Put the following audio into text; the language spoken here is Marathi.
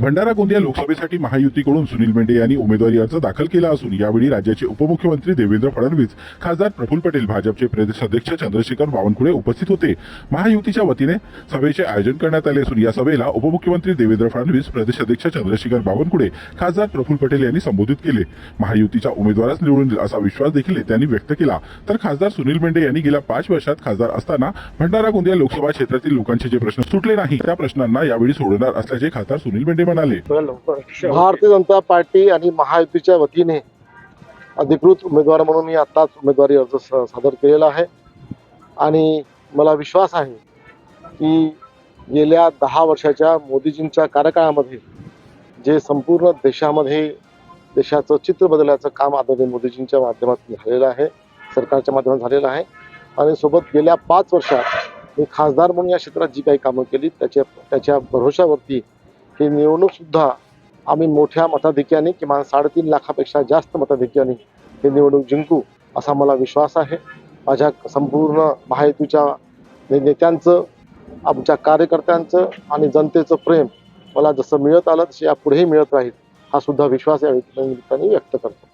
भंडारा गोंदिया लोकसभेसाठी महायुतीकडून सुनील मेंढे यांनी उमेदवारी अर्ज दाखल केला असून यावेळी राज्याचे उपमुख्यमंत्री देवेंद्र फडणवीस खासदार प्रफुल्ल पटेल भाजपचे प्रदेशाध्यक्ष चंद्रशेखर बावनकुळे उपस्थित होते. महायुतीच्या वतीने सभेचे आयोजन करण्यात आले असून या सभेला उपमुख्यमंत्री देवेंद्र फडणवीस प्रदेशाध्यक्ष चंद्रशेखर बावनकुळे खासदार प्रफुल्ल पटेल यांनी संबोधित केले. महायुतीच्या उमेदवारच निवडून असा विश्वास देखील त्यांनी व्यक्त केला. तर खासदार सुनील मेंढे यांनी गेल्या पाच वर्षात खासदार असताना भंडारा गोंदिया लोकसभा क्षेत्रातील लोकांचे जे प्रश्न सुटले नाही त्या प्रश्नांना यावेळी सोडवणार असल्याचे खासदार सुनील मेंढे म्हणाले. भारतीय जनता पार्टी आणि महायुतीच्या वतीने अधिकृत उमेदवार म्हणून मी आताच उमेदवारी अर्ज स- सादर केलेला आहे. आणि मला विश्वास आहे की गेल्या दहा वर्षाच्या मोदीजींच्या कार्यकाळामध्ये जे संपूर्ण देशामध्ये देशाचं चित्र बदलण्याचं काम आदरणीय मोदीजींच्या माध्यमातून झालेलं आहे सरकारच्या माध्यमातून झालेलं आहे. आणि सोबत गेल्या पाच वर्षात मी खासदार म्हणून या क्षेत्रात जी काही कामं केली त्याच्या त्याच्या भरोशावरती हे निवडणूक सुद्धा आम्ही मोठ्या मताधिक्याने किमान साडेतीन लाखापेक्षा जास्त मताधिक्याने हे निवडणूक जिंकू असा मला विश्वास आहे. माझ्या संपूर्ण महायुतीच्या ने- नेत्यांचं आमच्या कार्यकर्त्यांचं आणि जनतेचं प्रेम मला जसं मिळत आलं तसे यापुढेही मिळत राहील हा सुद्धा विश्वास या निमित्ताने व्यक्त करतो.